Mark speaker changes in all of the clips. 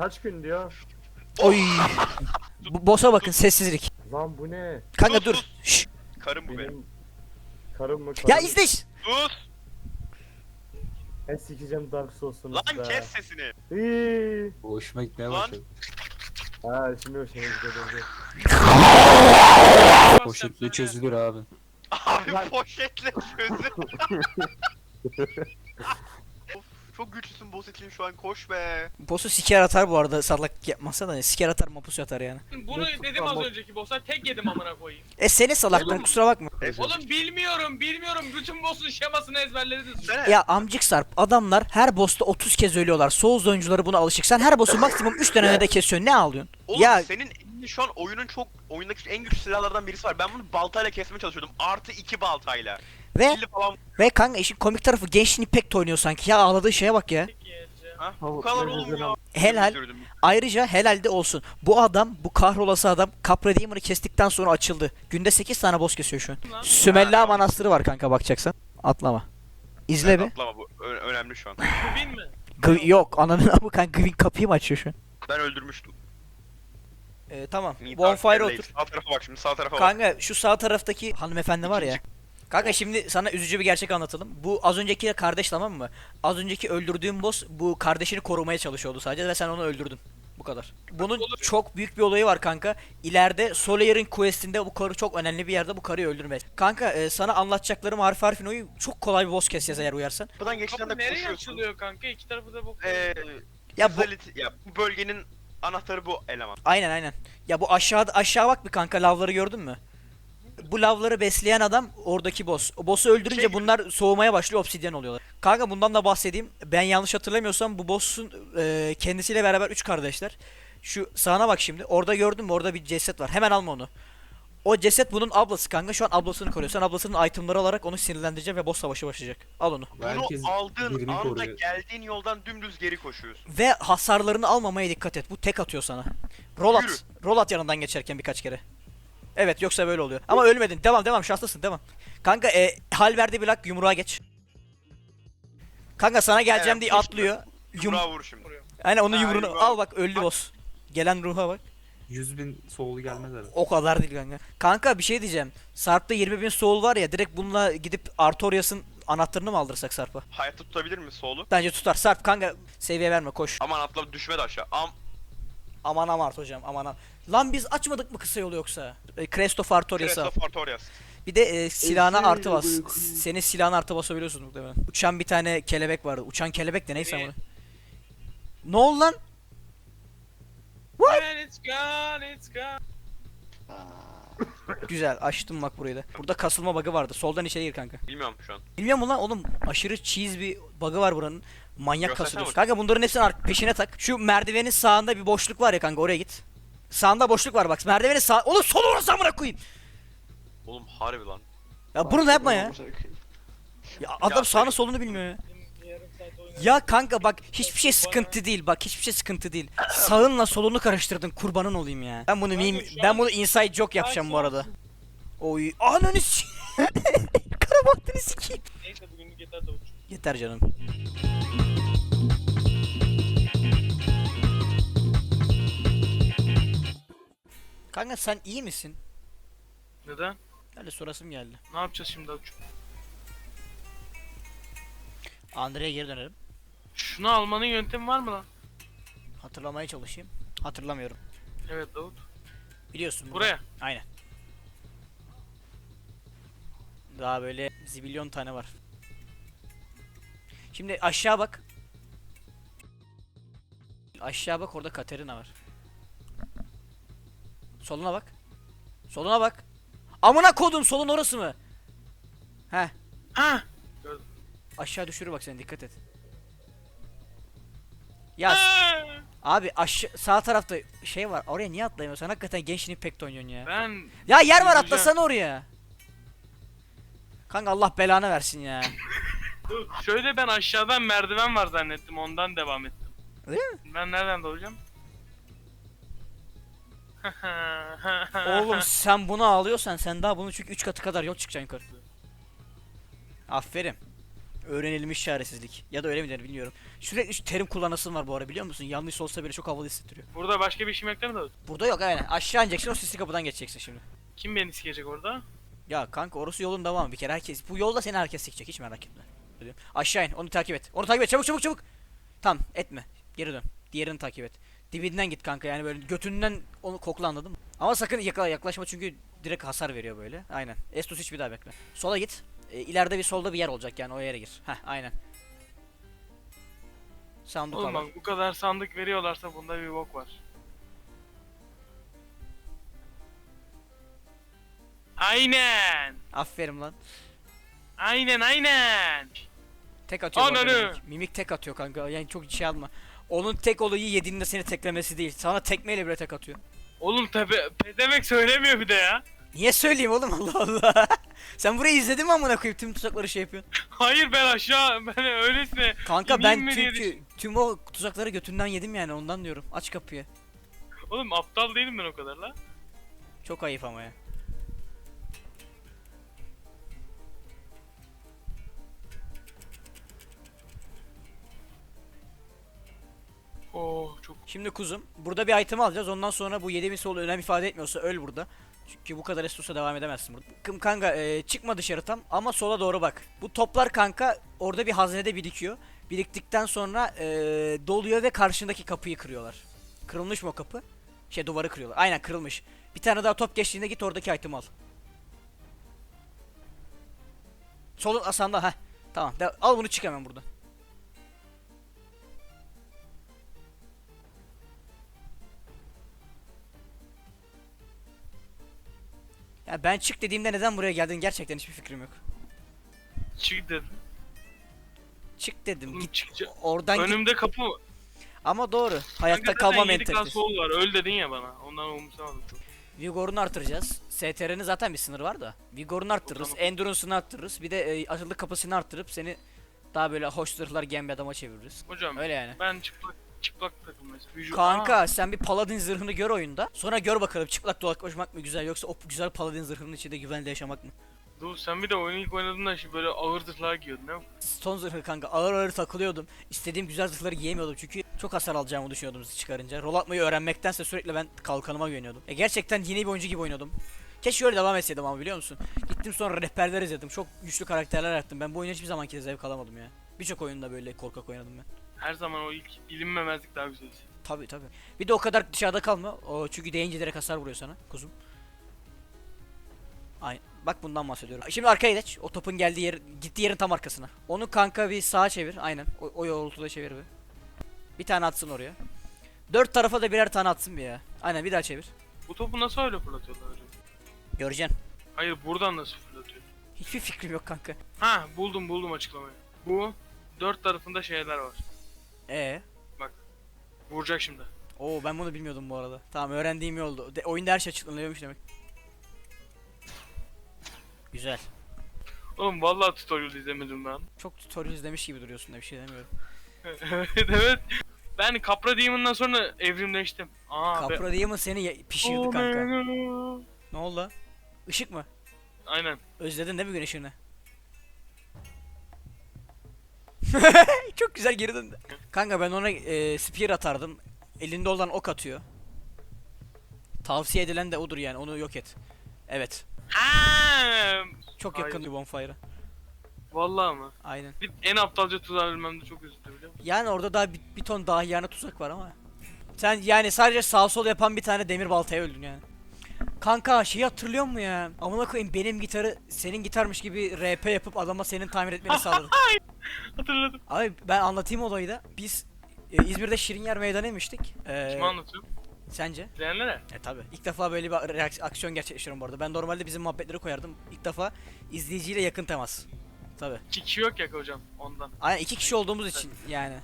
Speaker 1: Kaç gün diyor?
Speaker 2: Oy. Bu boss'a bakın sessizlik.
Speaker 1: Lan bu ne?
Speaker 2: Kanka
Speaker 3: Sus,
Speaker 2: dur.
Speaker 3: sus.
Speaker 2: Şşş.
Speaker 3: Karım bu benim.
Speaker 1: Benim karım mı?
Speaker 2: Ya
Speaker 1: karım mı?
Speaker 2: izle işte.
Speaker 3: Sus!
Speaker 1: Ben sikeceğim Dark Souls'unu
Speaker 3: Lan kes sesini.
Speaker 1: İyi.
Speaker 4: Hoşuma gitmeye
Speaker 3: Lan.
Speaker 4: başladı.
Speaker 1: Ha şimdi hoşuma gidiyor.
Speaker 4: Poşetle çözülür abi.
Speaker 3: Abi
Speaker 1: Lan.
Speaker 3: poşetle çözün. çok güçlüsün boss için şu an koş be.
Speaker 2: Boss'u siker atar bu arada salak yapmasa da siker atar mapus atar yani.
Speaker 5: Bunu
Speaker 1: Yok,
Speaker 5: dedim az önceki boss'a tek yedim amına koyayım.
Speaker 2: E seni salaklığın kusura bakma.
Speaker 5: Oğlum bilmiyorum bilmiyorum bütün boss'un şemasını ezberlediniz.
Speaker 2: Ya amcık sarp adamlar her boss'ta 30 kez ölüyorlar. Souls oyuncuları buna alışık. Sen her boss'u maksimum 3 denemede kesiyorsun. Ne ağlıyorsun?
Speaker 3: Oğlum
Speaker 2: ya
Speaker 3: senin şu an oyunun çok oyundaki en güçlü silahlardan birisi var. Ben bunu baltayla kesmeye çalışıyordum. Artı iki baltayla.
Speaker 2: Ve
Speaker 3: falan.
Speaker 2: ve kanka işin komik tarafı gençliğin pek oynuyor sanki. Ya ağladığı şeye bak ya.
Speaker 3: Ha? Bu kadar oğlum ya.
Speaker 2: Helal. Ayrıca helalde olsun. Bu adam, bu kahrolası adam Capra Demon'ı kestikten sonra açıldı. Günde 8 tane boss kesiyor şu an.
Speaker 5: Lan.
Speaker 2: Sümella Manastırı var kanka bakacaksan. Atlama. İzle
Speaker 3: Evet,
Speaker 2: bir.
Speaker 3: Atlama bu ö- önemli şu an.
Speaker 5: Bin mi?
Speaker 2: Gv- yok ananın amı kanka Gwyn kapıyı mı açıyor şu an?
Speaker 3: Ben öldürmüştüm.
Speaker 2: Ee, tamam.
Speaker 3: İyi,
Speaker 2: Bonfire
Speaker 3: Dark
Speaker 2: otur.
Speaker 3: Sağ tarafa bak şimdi sağ tarafa bak.
Speaker 2: Kanka şu sağ taraftaki hanımefendi var ya. Kanka şimdi sana üzücü bir gerçek anlatalım. Bu az önceki kardeş tamam mı? Az önceki öldürdüğüm boss bu kardeşini korumaya çalışıyordu sadece ve sen onu öldürdün. Bu kadar. Bunun çok büyük bir olayı var kanka. İleride Solier'in questinde bu karı çok önemli bir yerde bu karıyı öldürme. Kanka e, sana anlatacaklarım harf harfin oyu çok kolay bir boss keseceğiz eğer uyarsan.
Speaker 3: Kapıdan geçtiğinde
Speaker 5: Kapı nereye
Speaker 3: koşuyorsun.
Speaker 5: açılıyor kanka? İki tarafı da bok.
Speaker 3: Ee,
Speaker 2: Ya bu
Speaker 3: Güzellik- ya bu bölgenin anahtarı bu eleman.
Speaker 2: aynen aynen. Ya bu aşağıda aşağı bak bir kanka lavları gördün mü? Bu lavları besleyen adam oradaki boss. O boss'u öldürünce
Speaker 3: Şey-
Speaker 2: bunlar soğumaya başlıyor obsidyen oluyorlar. Kanka bundan da bahsedeyim. Ben yanlış hatırlamıyorsam bu boss'un e, kendisiyle beraber 3 kardeşler. Şu sağına bak şimdi. Orada gördün mü? Orada bir ceset var. Hemen alma onu. O ceset bunun ablası kanka. Şu an ablasını koruyor. Sen ablasının itemları alarak onu sinirlendireceksin ve boss savaşı başlayacak. Al onu.
Speaker 4: Herkes
Speaker 3: Bunu aldığın
Speaker 4: birini
Speaker 3: anda
Speaker 4: koruyor.
Speaker 3: geldiğin yoldan dümdüz geri koşuyorsun.
Speaker 2: Ve hasarlarını almamaya dikkat et. Bu tek atıyor sana. Roll at.
Speaker 3: Yürü.
Speaker 2: Roll at yanından geçerken birkaç kere. Evet yoksa böyle oluyor. Ama ölmedin. Devam devam şanslısın devam. Kanka e, hal verdi bir lak yumruğa geç. Kanka sana geleceğim
Speaker 3: Evet,
Speaker 2: diye
Speaker 3: koş.
Speaker 2: atlıyor. Yum
Speaker 3: Yumruğa vur şimdi.
Speaker 2: Aynen onun
Speaker 3: Ha,
Speaker 2: yumruğunu
Speaker 3: yumruğa
Speaker 2: al
Speaker 3: vur.
Speaker 2: bak öldü boss. Gelen ruha bak.
Speaker 4: 100 bin soğulu gelmez herhalde.
Speaker 2: O kadar değil kanka. Kanka bir şey diyeceğim. Sarp'ta 20 bin soul var ya direkt bununla gidip Artorias'ın anahtarını mı aldırsak Sarp'a?
Speaker 3: Hayatta tutabilir mi solu?
Speaker 2: Bence tutar. Sarp kanka seviye verme koş.
Speaker 3: Aman atla düşme de aşağı. Am
Speaker 2: Aman amart hocam aman am. Lan biz açmadık mı kısa yolu yoksa? E, Crest of Artorias'ı al.
Speaker 3: Crest of Artorias.
Speaker 2: Bir de e, silahına artı bas. Senin silahına artı basabiliyorsun muhtemelen. Uçan bir tane kelebek vardı. Uçan kelebek de neyse
Speaker 5: Ne?
Speaker 2: ama. Ne oldu lan?
Speaker 5: And it's gone, it's gone.
Speaker 2: Güzel açtım bak burayı da. Burada kasılma bug'ı vardı. Soldan içeri gir kanka.
Speaker 3: Bilmiyorum şu an.
Speaker 2: Bilmiyor musun lan oğlum aşırı cheese bir bug'ı var buranın. Manyak
Speaker 3: Göstersene
Speaker 2: kasılıyorsun. Kanka bunların hepsini ar- peşine tak. Şu merdivenin sağında bir boşluk var ya kanka oraya git. Sağında boşluk var bak. Merdivenin sağ... Oğlum sol orası amına koyayım.
Speaker 3: Oğlum harbi lan.
Speaker 2: Ya bunu da yapma ya. Ya adam
Speaker 3: Ya
Speaker 2: sağını solunu bilmiyor ya. Ya kanka bak hiçbir şey sıkıntı değil. Bak hiçbir şey sıkıntı değil. Sağınla solunu karıştırdın. Kurbanın olayım ya. Ben bunu meme, ben bunu inside joke yapacağım bu arada. Oy ananı s- Karabahtını sikeyim.
Speaker 5: Neyse bugünlük yeter de uç.
Speaker 2: Yeter canım. Kanka sen iyi misin?
Speaker 5: Neden?
Speaker 2: Öyle sorasım geldi.
Speaker 5: Ne yapacağız şimdi uç?
Speaker 2: Andre'ye geri dönelim.
Speaker 5: Şunu almanın yöntemi var mı lan?
Speaker 2: Hatırlamaya çalışayım. Hatırlamıyorum.
Speaker 5: Evet Davut.
Speaker 2: Biliyorsun bunu.
Speaker 5: Buraya.
Speaker 2: Aynen. Daha böyle zibilyon tane var. Şimdi aşağı bak. Aşağı bak orada Katerina var. Soluna bak. Soluna bak. Amına kodum solun orası mı? Heh.
Speaker 5: Ha.
Speaker 2: Aşağı düşürür bak sen dikkat et. Ya abi aşağı sağ tarafta şey var. Oraya niye atlayamıyorsun? Hakikaten gençliğin pek oynuyorsun ya.
Speaker 5: Ben
Speaker 2: Ya yer var atlasana oraya. Kanka Allah belanı versin ya.
Speaker 5: Dur, şöyle ben aşağıdan merdiven var zannettim ondan devam ettim.
Speaker 2: Öyle mi?
Speaker 5: Ben nereden doğacağım?
Speaker 2: Oğlum sen bunu ağlıyorsan sen daha bunun çünkü 3 katı kadar yol çıkacaksın yukarı. Aferin. Öğrenilmiş çaresizlik. Ya da öyle mi denir bilmiyorum. Sürekli şu terim kullanasın var bu ara biliyor musun? Yanlış olsa bile çok havalı hissettiriyor.
Speaker 5: Burada başka bir işim yok değil mi Davut?
Speaker 2: Burada yok aynen. Aşağı ineceksin o sisli kapıdan geçeceksin şimdi.
Speaker 5: Kim beni sikecek orada?
Speaker 2: Ya kanka orası yolun devamı bir kere herkes. Bu yolda seni herkes sikecek hiç merak etme. Dedim. Aşağı in onu takip et. Onu takip et çabuk çabuk çabuk. Tamam etme. Geri dön. Diğerini takip et. Dibinden git kanka yani böyle götünden onu kokla anladın mı? Ama sakın yakla yaklaşma çünkü direkt hasar veriyor böyle. Aynen. Estus hiç bir daha bekle. Sola git. E, ileride bir solda bir yer olacak yani o yere gir. Heh aynen. Sandık
Speaker 5: Oğlum bak bu kadar sandık veriyorlarsa bunda bir bok var. Aynen.
Speaker 2: Aferin lan.
Speaker 5: Aynen aynen.
Speaker 2: Tek atıyor bu arada
Speaker 5: Ananı!
Speaker 2: mimik. Mimik tek atıyor kanka. Yani çok şey alma. Onun tek olayı yediğinde seni teklemesi değil. Sana tekmeyle bile tek atıyor.
Speaker 5: Oğlum tepe pedemek söylemiyor bir de ya.
Speaker 2: Niye söyleyeyim oğlum Allah Allah. Sen burayı izledin mi amına koyup tüm tuzakları şey yapıyorsun.
Speaker 5: Hayır ben aşağı ben öylesine
Speaker 2: Kanka ben
Speaker 5: mi diye
Speaker 2: çünkü tüm o tuzakları götünden yedim yani ondan diyorum. Aç kapıyı.
Speaker 5: Oğlum aptal değilim ben o kadar la.
Speaker 2: Çok ayıp ama ya. Şimdi kuzum burada bir item alacağız. Ondan sonra bu yediğimiz sol önem ifade etmiyorsa öl burada. Çünkü bu kadar estusa devam edemezsin burada. Kım kanka e, çıkma dışarı tam ama sola doğru bak. Bu toplar kanka orada bir haznede birikiyor. Biriktikten sonra e, doluyor ve karşındaki kapıyı kırıyorlar. Kırılmış mı o kapı? Şey duvarı kırıyorlar. Aynen kırılmış. Bir tane daha top geçtiğinde git oradaki item al. Solun asanda ha. Tamam. al bunu çık hemen buradan. Ya ben çık dediğimde neden buraya geldin gerçekten hiçbir fikrim yok.
Speaker 5: çık dedim.
Speaker 2: Çık dedim.
Speaker 5: Oğlum
Speaker 2: Git
Speaker 5: çıkacak.
Speaker 2: oradan git.
Speaker 5: Önümde kapı var.
Speaker 2: Ama doğru. Hayatta kalma
Speaker 5: zaten 7K
Speaker 2: mentalitesi.
Speaker 5: sol var öl dedin ya bana. Ondan umursamadım çok.
Speaker 2: Vigor'unu artıracağız. STR'nin zaten bir sınırı var da. Vigor'unu arttırırız.
Speaker 5: Tamam.
Speaker 2: Endurance'ını arttırırız. Bir de e, atıldık kapasitesini arttırıp seni daha böyle hoş zırhlar giyen bir adama çeviririz.
Speaker 5: Hocam
Speaker 2: Öyle yani.
Speaker 5: ben çıplak çıplak takılmayız.
Speaker 2: Kanka
Speaker 5: Aa,
Speaker 2: sen bir paladin zırhını gör oyunda. Sonra gör bakalım çıplak dolaşmak mı güzel yoksa o güzel paladin zırhının içinde güvende yaşamak mı?
Speaker 5: dur sen bir de oyunu ilk oynadığında şimdi böyle ağır zırhlar giyiyordun değil mi?
Speaker 2: Stone zırhı kanka ağır ağır takılıyordum. İstediğim güzel zırhları giyemiyordum çünkü çok hasar alacağımı düşünüyordum çıkarınca. Rol atmayı öğrenmektense sürekli ben kalkanıma güveniyordum. E gerçekten yeni bir oyuncu gibi oynuyordum. Keşke öyle devam etseydim ama biliyor musun? Gittim sonra rehberler izledim. Çok güçlü karakterler yaptım. Ben bu oyuna hiçbir zaman zevk alamadım ya. Birçok oyunda böyle korkak oynadım ben.
Speaker 5: Her zaman o ilk bilinmemezlik daha güzel.
Speaker 2: Tabi tabi. Bir de o kadar dışarıda kalma. O çünkü deyince direkt hasar vuruyor sana kuzum. Ay bak bundan bahsediyorum. Şimdi arkaya geç. O topun geldiği yer gittiği yerin tam arkasına. Onu kanka bir sağa çevir. Aynen. O, o yoltuda çevir bir. Bir tane atsın oraya. Dört tarafa da birer tane atsın bir ya. Aynen bir daha çevir.
Speaker 5: Bu topu nasıl öyle fırlatıyorlar hocam?
Speaker 2: Göreceksin.
Speaker 5: Hayır buradan nasıl fırlatıyor?
Speaker 2: Hiçbir fikrim yok kanka.
Speaker 5: Ha buldum buldum açıklamayı. Bu dört tarafında şeyler var.
Speaker 2: Ee.
Speaker 5: Vuracak şimdi.
Speaker 2: Oo ben bunu bilmiyordum bu arada. Tamam öğrendiğim iyi oldu. De, oyunda her şey açıklanıyormuş demek. Güzel.
Speaker 5: Oğlum vallahi tutorial izlemedim lan.
Speaker 2: Çok tutorial izlemiş gibi duruyorsun da bir şey demiyorum.
Speaker 5: evet evet. Ben Capra Demon'dan sonra evrimleştim. Aa, be-
Speaker 2: Capra Demon seni ye- pişirdi
Speaker 5: Oh,
Speaker 2: kanka. Ne oldu? Işık mı?
Speaker 5: Aynen.
Speaker 2: Özledin değil mi gün ışığını? Çok güzel geri döndü. Kanka ben ona e, spear atardım. Elinde olan ok atıyor. Tavsiye edilen de odur yani onu yok et. Evet.
Speaker 5: Ha,
Speaker 2: Çok yakın bonfire'a.
Speaker 5: vallahi mı?
Speaker 2: Aynen.
Speaker 5: Bir, en aptalca tuzağa ölmemde çok üzüldüm biliyor musun?
Speaker 2: Yani orada daha bir, bir ton dahiyane tuzak var ama. Sen yani sadece sağ sol yapan bir tane demir baltaya öldün yani. Kanka şeyi hatırlıyor musun ya? Amına koyayım benim gitarı senin gitarmış gibi RP yapıp adama senin tamir etmeni sağladım.
Speaker 5: Hatırladım.
Speaker 2: Abi ben anlatayım olayı da. Biz e, İzmir'de Şirinyer Meydanı inmiştik. Ee,
Speaker 5: Kime anlatıyorum?
Speaker 2: Sence?
Speaker 5: İzleyenlere.
Speaker 2: E tabi. İlk defa böyle bir aksiyon gerçekleştiriyorum bu arada. Ben normalde bizim muhabbetleri koyardım. İlk defa izleyiciyle yakın temas. Tabi.
Speaker 5: İki kişi yok ya hocam ondan.
Speaker 2: Aynen iki kişi olduğumuz için yani.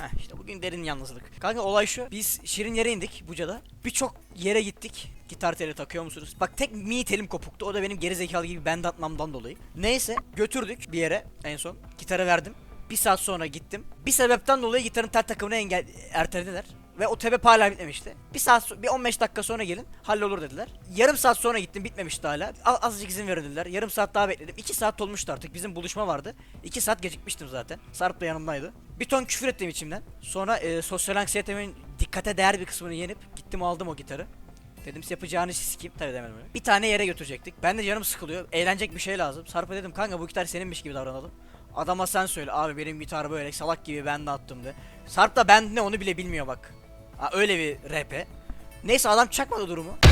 Speaker 2: Heh işte bugün derin yalnızlık. Kanka olay şu. Biz Şirin yere indik Buca'da. Birçok yere gittik. Gitar teli takıyor musunuz? Bak tek mini telim kopuktu. O da benim geri zekalı gibi bend atmamdan dolayı. Neyse götürdük bir yere en son. Gitarı verdim. Bir saat sonra gittim. Bir sebepten dolayı gitarın tel takımını engel ertelediler. Ve o tebe hala bitmemişti. Bir saat, bir 15 dakika sonra gelin, hallolur dediler. Yarım saat sonra gittim, bitmemişti hala. A- azıcık izin verin dediler. Yarım saat daha bekledim. 2 saat olmuştu artık. Bizim buluşma vardı. 2 saat gecikmiştim zaten. Sarp da yanımdaydı. Bir ton küfür ettim içimden. Sonra e, sosyal anksiyetemin dikkate değer bir kısmını yenip gittim aldım o gitarı. Dedim işi sikeyim. Tabii demedim öyle. Bir tane yere götürecektik. Ben de canım sıkılıyor. Eğlenecek bir şey lazım. Sarp'a dedim kanka bu gitar seninmiş gibi davranalım. Adama sen söyle abi benim gitar böyle salak gibi ben de attım de. Sarp da ben ne onu bile bilmiyor bak. Ha, öyle bir rap. Neyse adam çakmadı durumu.